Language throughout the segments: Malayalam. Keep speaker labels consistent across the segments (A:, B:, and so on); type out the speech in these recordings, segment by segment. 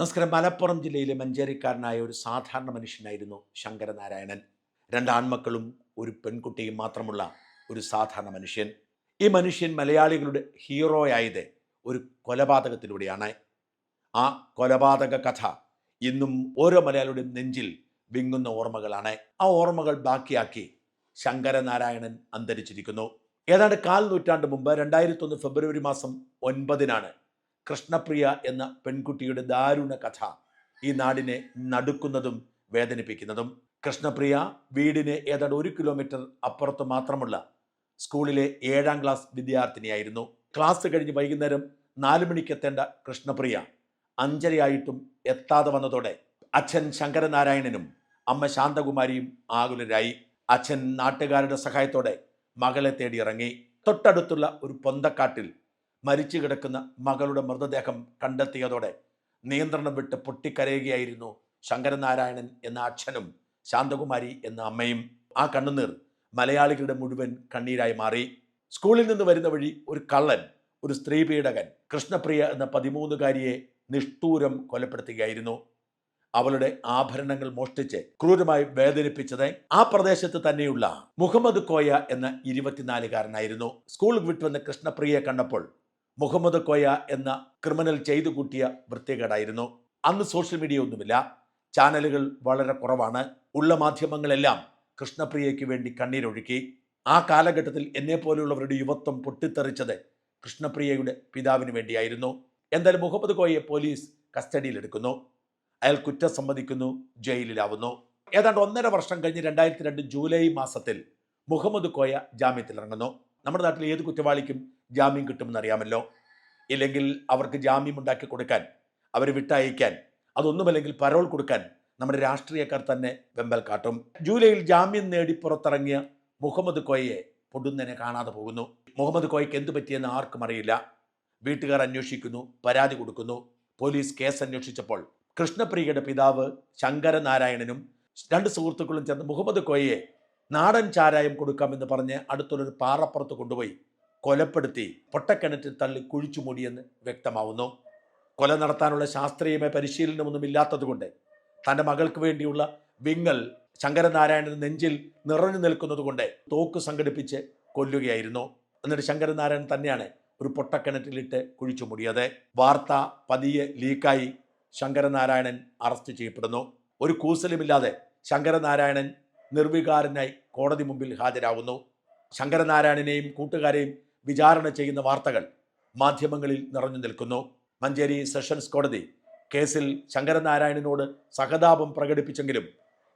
A: നമസ്കാരം മലപ്പുറം ജില്ലയിലെ മഞ്ചേരിക്കാരനായ ഒരു സാധാരണ മനുഷ്യനായിരുന്നു ശങ്കരനാരായണൻ. രണ്ട് ആൺമക്കളും ഒരു പെൺകുട്ടിയും മാത്രമുള്ള ഒരു സാധാരണ മനുഷ്യൻ. ഈ മനുഷ്യൻ മലയാളികളുടെ ഹീറോയായത് ഒരു കൊലപാതകത്തിലൂടെയാണ്. ആ കൊലപാതക കഥ ഇന്നും ഓരോ മലയാളിയുടെയും നെഞ്ചിൽ വിങ്ങുന്ന ഓർമ്മകളാണ്. ആ ഓർമ്മകൾ ബാക്കിയാക്കി ശങ്കരനാരായണൻ അന്തരിച്ചിരിക്കുന്നു. ഏതാണ്ട് കാൽ നൂറ്റാണ്ട് മുമ്പ് രണ്ടായിരത്തി ഒന്ന് ഫെബ്രുവരി മാസം ഒൻപതിനാണ് കൃഷ്ണപ്രിയ എന്ന പെൺകുട്ടിയുടെ ദാരുണ കഥ ഈ നാടിനെ നടുക്കുന്നതും വേദനിപ്പിക്കുന്നതും. കൃഷ്ണപ്രിയ വീടിന് ഏതാണ്ട് ഒരു കിലോമീറ്റർ അപ്പുറത്ത് മാത്രമുള്ള സ്കൂളിലെ ഏഴാം ക്ലാസ് വിദ്യാർത്ഥിനിയായിരുന്നു. ക്ലാസ് കഴിഞ്ഞ് വൈകുന്നേരം നാല് മണിക്ക് എത്തേണ്ട കൃഷ്ണപ്രിയ അഞ്ചരയായിട്ടും എത്താതെ വന്നതോടെ അച്ഛൻ ശങ്കരനാരായണനും അമ്മ ശാന്തകുമാരിയും ആകുലരായി. അച്ഛൻ നാട്ടുകാരുടെ സഹായത്തോടെ മകളെ തേടി ഇറങ്ങി തൊട്ടടുത്തുള്ള ഒരു പൊന്തക്കാട്ടിൽ മരിച്ചു കിടക്കുന്ന മകളുടെ മൃതദേഹം കണ്ടെത്തിയതോടെ നിയന്ത്രണം വിട്ട് പൊട്ടിക്കരയുകയായിരുന്നു ശങ്കരനാരായണൻ എന്ന അച്ഛനും ശാന്തകുമാരി എന്ന അമ്മയും. ആ കണ്ണുനീർ മലയാളികളുടെ മുഴുവൻ കണ്ണീരായി മാറി. സ്കൂളിൽ നിന്ന് വരുന്ന വഴി ഒരു കള്ളൻ ഒരു സ്ത്രീ പീഡകൻ കൃഷ്ണപ്രിയ എന്ന പതിമൂന്നുകാരിയെ നിഷ്ഠൂരം കൊലപ്പെടുത്തുകയായിരുന്നു. അവളുടെ ആഭരണങ്ങൾ മോഷ്ടിച്ച് ക്രൂരമായി വേദനിപ്പിച്ചത് ആ പ്രദേശത്ത് തന്നെയുള്ള മുഹമ്മദ് കോയ എന്ന ഇരുപത്തിനാലുകാരനായിരുന്നു. സ്കൂൾ വിട്ടുവന്ന കൃഷ്ണപ്രിയയെ കണ്ടപ്പോൾ മുഹമ്മദ് കോയ എന്ന ക്രിമിനൽ ചെയ്തു കൂട്ടിയ വൃത്തികേടായിരുന്നു. അന്ന് സോഷ്യൽ മീഡിയ ഒന്നുമില്ല. ചാനലുകൾ വളരെ കുറവാണ്. ഉള്ള മാധ്യമങ്ങളെല്ലാം കൃഷ്ണപ്രിയയ്ക്ക് വേണ്ടി കണ്ണീരൊഴുക്കി. ആ കാലഘട്ടത്തിൽ എന്നെ പോലെയുള്ളവരുടെ യുവത്വം പൊട്ടിത്തെറിച്ചത് കൃഷ്ണപ്രിയയുടെ പിതാവിന് വേണ്ടിയായിരുന്നു. എന്തായാലും മുഹമ്മദ് കോയയെ പോലീസ് കസ്റ്റഡിയിലെടുക്കുന്നു. അയാൾ കുറ്റം സമ്മതിക്കുന്നു ജയിലിലാവുന്നു. ഏതാണ്ട് ഒന്നര വർഷം കഴിഞ്ഞ് രണ്ടായിരത്തി രണ്ട് ജൂലൈ മാസത്തിൽ മുഹമ്മദ് കോയ ജാമ്യത്തിൽ ഇറങ്ങുന്നു നമ്മുടെ നാട്ടിൽ ഏത് കുറ്റവാളിക്കും ജാമ്യം കിട്ടുമെന്ന് അറിയാമല്ലോ ഇല്ലെങ്കിൽ അവർക്ക് ജാമ്യം ഉണ്ടാക്കി കൊടുക്കാൻ അവരെ വിട്ടയക്കാൻ അതൊന്നുമല്ലെങ്കിൽ പരോൾ കൊടുക്കാൻ നമ്മുടെ രാഷ്ട്രീയക്കാർ തന്നെ വെമ്പൽ കാട്ടും. ജൂലൈയിൽ ജാമ്യം നേടി പുറത്തിറങ്ങിയ മുഹമ്മദ് കോയയെ പൊടുന്നനെ കാണാതെ പോകുന്നു. മുഹമ്മദ് കോയയ്ക്ക് എന്തു പറ്റിയെന്ന് ആർക്കും അറിയില്ല. വീട്ടുകാർ അന്വേഷിക്കുന്നു പരാതി കൊടുക്കുന്നു. പോലീസ് കേസ് അന്വേഷിച്ചപ്പോൾ കൃഷ്ണപ്രിയയുടെ പിതാവ് ശങ്കരനാരായണനും രണ്ട് സുഹൃത്തുക്കളും ചേർന്ന് മുഹമ്മദ് കോയയെ നാടൻ ചാരായം കൊടുക്കാമെന്ന് പറഞ്ഞ് അടുത്തുള്ളൊരു പാറപ്പുറത്ത് കൊണ്ടുപോയി കൊലപ്പെടുത്തി പൊട്ടക്കിണറ്റിൽ തള്ളി കുഴിച്ചു മൂടിയെന്ന് വ്യക്തമാവുന്നു. കൊല നടത്താനുള്ള ശാസ്ത്രീയമായ പരിശീലനമൊന്നും ഇല്ലാത്തതുകൊണ്ട് തന്റെ മകൾക്ക് വേണ്ടിയുള്ള വിങ്ങൽ ശങ്കരനാരായണൻ നെഞ്ചിൽ നിറഞ്ഞു നിൽക്കുന്നത് കൊണ്ട് തോക്ക് സംഘടിപ്പിച്ച് കൊല്ലുകയായിരുന്നു. എന്നിട്ട് ശങ്കരനാരായണൻ തന്നെയാണ് ഒരു പൊട്ടക്കിണറ്റിലിട്ട് കുഴിച്ചു മൂടിയത്. വാർത്ത പതിയെ ലീക്കായി ശങ്കരനാരായണൻ അറസ്റ്റ് ചെയ്യപ്പെടുന്നു. ഒരു കൂസലുമില്ലാതെ ശങ്കരനാരായണൻ നിർവികാരനായി കോടതി മുമ്പിൽ ഹാജരാകുന്നു ശങ്കരനാരായണനെയും കൂട്ടുകാരെയും വിചാരണ ചെയ്യുന്ന വാർത്തകൾ മാധ്യമങ്ങളിൽ നിറഞ്ഞു നിൽക്കുന്നു. മഞ്ചേരി സെഷൻസ് കോടതി കേസിൽ ശങ്കരനാരായണനോട് സഹതാപം പ്രകടിപ്പിച്ചെങ്കിലും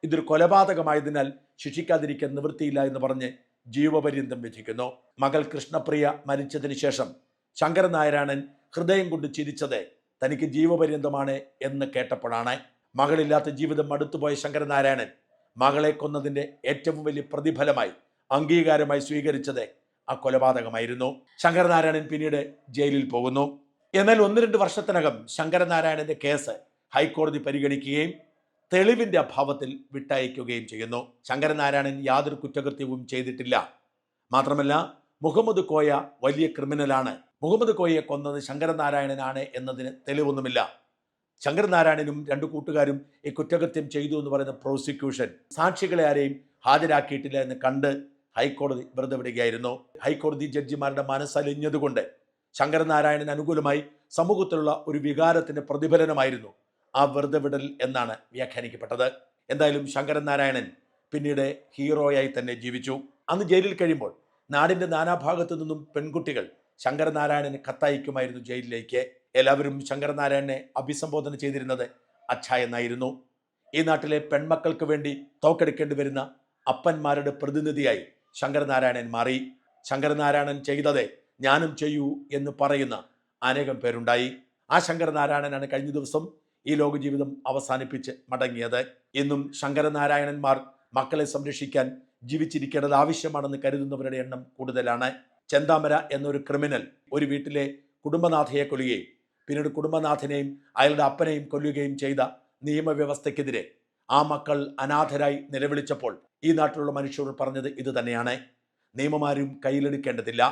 A: ഇതൊരു കൊലപാതകമായതിനാൽ ശിക്ഷിക്കാതിരിക്കാൻ നിവൃത്തിയില്ല എന്ന് പറഞ്ഞ് ജീവപര്യന്തം വിധിക്കുന്നു. മകൾ കൃഷ്ണപ്രിയ മരിച്ചതിന് ശേഷം ശങ്കരനാരായണൻ ഹൃദയം കൊണ്ട് ചിരിച്ചത് തനിക്ക് ജീവപര്യന്തമാണ് എന്ന് കേട്ടപ്പോഴാണ്. മകളില്ലാത്ത ജീവിതം അടുത്തുപോയ ശങ്കരനാരായണൻ മകളെ കൊന്നതിന്റെ ഏറ്റവും വലിയ പ്രതിഫലമായി അംഗീകാരമായി സ്വീകരിച്ചത് ആ കൊലപാതകമായിരുന്നു. ശങ്കരനാരായണൻ പിന്നീട് ജയിലിൽ പോകുന്നു. എന്നാൽ ഒന്ന് രണ്ട് വർഷത്തിനകം ശങ്കരനാരായണന്റെ കേസ് ഹൈക്കോടതി പരിഗണിക്കുകയും തെളിവിന്റെ അഭാവത്തിൽ വിട്ടയക്കുകയും ചെയ്യുന്നു. ശങ്കരനാരായണൻ യാതൊരു കുറ്റകൃത്യവും ചെയ്തിട്ടില്ല. മാത്രമല്ല മുഹമ്മദ് കോയ വലിയ ക്രിമിനലാണ്. മുഹമ്മദ് കോയയെ കൊന്നത് ശങ്കരനാരായണനാണ് എന്നതിന് തെളിവൊന്നുമില്ല. ശങ്കരനാരായണനും രണ്ടു കൂട്ടുകാരും ഈ കുറ്റകൃത്യം ചെയ്തു എന്ന് പറയുന്ന പ്രോസിക്യൂഷൻ സാക്ഷികളെ ആരെയും ഹാജരാക്കിയിട്ടില്ല എന്ന് കണ്ട് ഹൈക്കോടതി വെറുതെ വിടുകയായിരുന്നു. ഹൈക്കോടതി ജഡ്ജിമാരുടെ മനസ്സലിഞ്ഞതുകൊണ്ട് ശങ്കരനാരായണന് അനുകൂലമായി സമൂഹത്തിലുള്ള ഒരു വികാരത്തിന്റെ പ്രതിഫലനമായിരുന്നു ആ വെറുതെ വിടൽ എന്നാണ് വ്യാഖ്യാനിക്കപ്പെട്ടത്. എന്തായാലും ശങ്കരനാരായണൻ പിന്നീട് ഹീറോയായി തന്നെ ജീവിച്ചു. അന്ന് ജയിലിൽ കഴിയുമ്പോൾ നാടിന്റെ നാനാഭാഗത്തു നിന്നും പെൺകുട്ടികൾ ശങ്കരനാരായണന് കത്തയക്കുമായിരുന്നു ജയിലിലേക്ക്. എല്ലാവരും ശങ്കരനാരായണനെ അഭിസംബോധന ചെയ്തിരുന്നത് അച്ഛ എന്നായിരുന്നു ഈ നാട്ടിലെ പെൺമക്കൾക്ക് വേണ്ടി തോക്കെടുക്കേണ്ടി വരുന്ന അപ്പന്മാരുടെ പ്രതിനിധിയായി ശങ്കരനാരായണൻ മാറി. ശങ്കരനാരായണൻ ചെയ്തത് ഞാനും ചെയ്യൂ എന്ന് പറയുന്ന അനേകം പേരുണ്ടായി. ആ ശങ്കരനാരായണനാണ് കഴിഞ്ഞ ദിവസം ഈ ലോകജീവിതം അവസാനിപ്പിച്ച് മടങ്ങിയത്. ഇന്നും ശങ്കരനാരായണന്മാർ മക്കളെ സംരക്ഷിക്കാൻ ജീവിച്ചിരിക്കേണ്ടത് ആവശ്യമാണെന്ന് കരുതുന്നവരുടെ എണ്ണം കൂടുതലാണ്. ചെന്താമര എന്നൊരു ക്രിമിനൽ ഒരു വീട്ടിലെ കുടുംബനാഥയെ കൊല്ലുകയും പിന്നീട് കുടുംബനാഥനെയും അയാളുടെ അപ്പനെയും കൊല്ലുകയും ചെയ്ത നിയമവ്യവസ്ഥയ്ക്കെതിരെ ആ മക്കൾ അനാഥരായി നിലവിളിച്ചപ്പോൾ ഈ നാട്ടിലുള്ള മനുഷ്യരോട് പറഞ്ഞത് ഇത് തന്നെയാണ്. നിയമമാരും കയ്യിലെടുക്കേണ്ടതില്ല.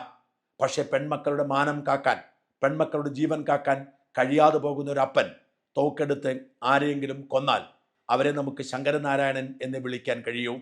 A: പക്ഷേ പെൺമക്കളുടെ മാനം കാക്കാൻ പെൺമക്കളുടെ ജീവൻ കാക്കാൻ കഴിയാതെ പോകുന്ന ഒരു അപ്പൻ തോക്കെടുത്ത് ആരെയെങ്കിലും കൊന്നാൽ അവരെ നമുക്ക് ശങ്കരനാരായണൻ എന്ന് വിളിക്കാൻ കഴിയൂ.